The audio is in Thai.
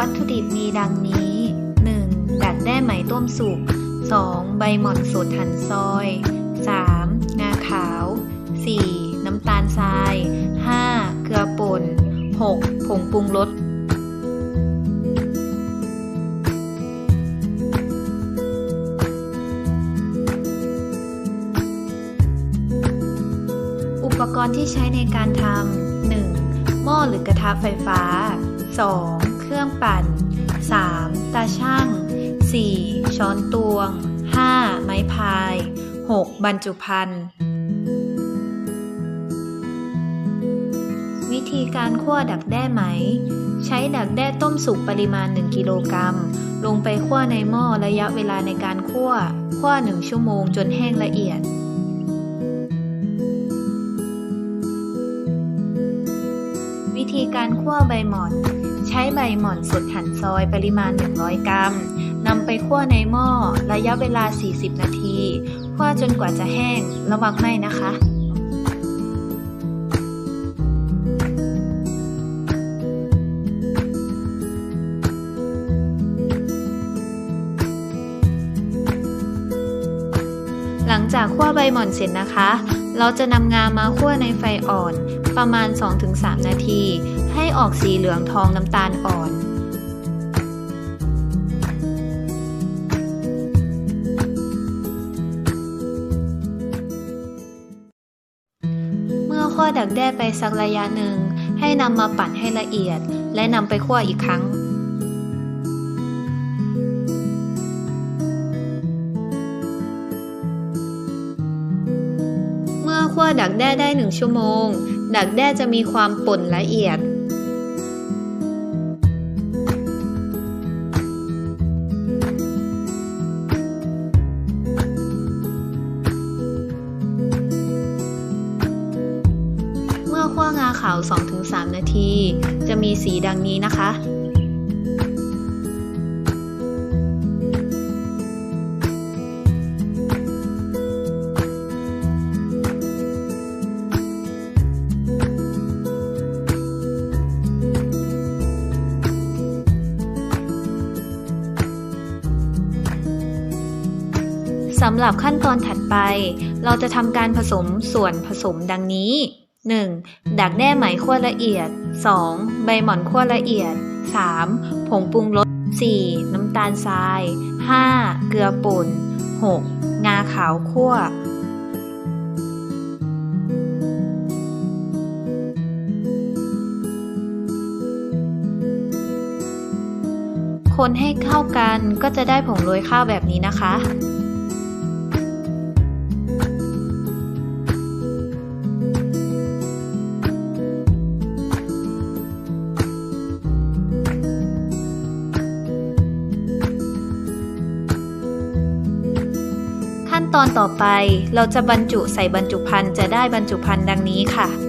วัตถุดิบมีดังนี้ 1. ดักแด้ไหมต้มสุก 2. ใบหม่อนสดหั่นซอย 3. งาขาว 4. น้ำตาลทราย 5. เกลือป่น 6. ผงปรุงรสอุปกรณ์ที่ใช้ในการทำ 1. หม้อหรือกระทะไฟฟ้า 2. เครื่องปั่น 3. ตาช่าง 4. ช้อนตวง 5. ไม้พาย 6. บรรจุภัณฑ์วิธีการคั่วดักแด้ไหม ใช้ดักแด้ต้มสุกปริมาณ 1 กิโลกรัม ลงไปคั่วในหม้อระยะเวลาในการคั่วคั่ว 1 ชั่วโมงจนแห้งละเอียดวิธีการคั่วใบหม่อน ใช้ใบหม่อนสดหั่นซอยปริมาณ 100 กรัมนำไปคั่วในหม้อระยะเวลา 40 นาทีคั่วจนกว่าจะแห้ง ระวังไหม้นะคะหลังจากคั่วใบหม่อนเสร็จนะคะ เราจะนำงามาคั่วในไฟอ่อนประมาณ 2-3 นาที ให้ออกสีเหลืองทองน้ำตาลอ่อนเมื่อคั่วดักแด้ไปสักระยะหนึ่ง ให้นำมาปั่นให้ละเอียด และนำไปคั่วอีกครั้ง เมื่อคั่วดักแด้ได้หนึ่งชั่วโมง ดักแด้จะมีความป่นละเอียด อคั่วงาขาว 2-3 นาที จะมีสีดังนี้นะคะสำหรับขั้นตอนถัดไป เราจะทำการผสมส่วนผสมดังนี้ 1. ดักแด้ไหมคั่วละเอียด 2. ใบหม่อนคั่วละเอียด 3. ผงปรุงรส 4. น้ำตาลทราย 5. เกลือป่น 6. งาขาวคั่วคนให้เข้ากันก็จะได้ผงโรยข้าวแบบนี้นะคะ ตอนต่อไป เราจะบรรจุใส่บรรจุภัณฑ์จะได้บรรจุภัณฑ์ดังนี้ค่ะ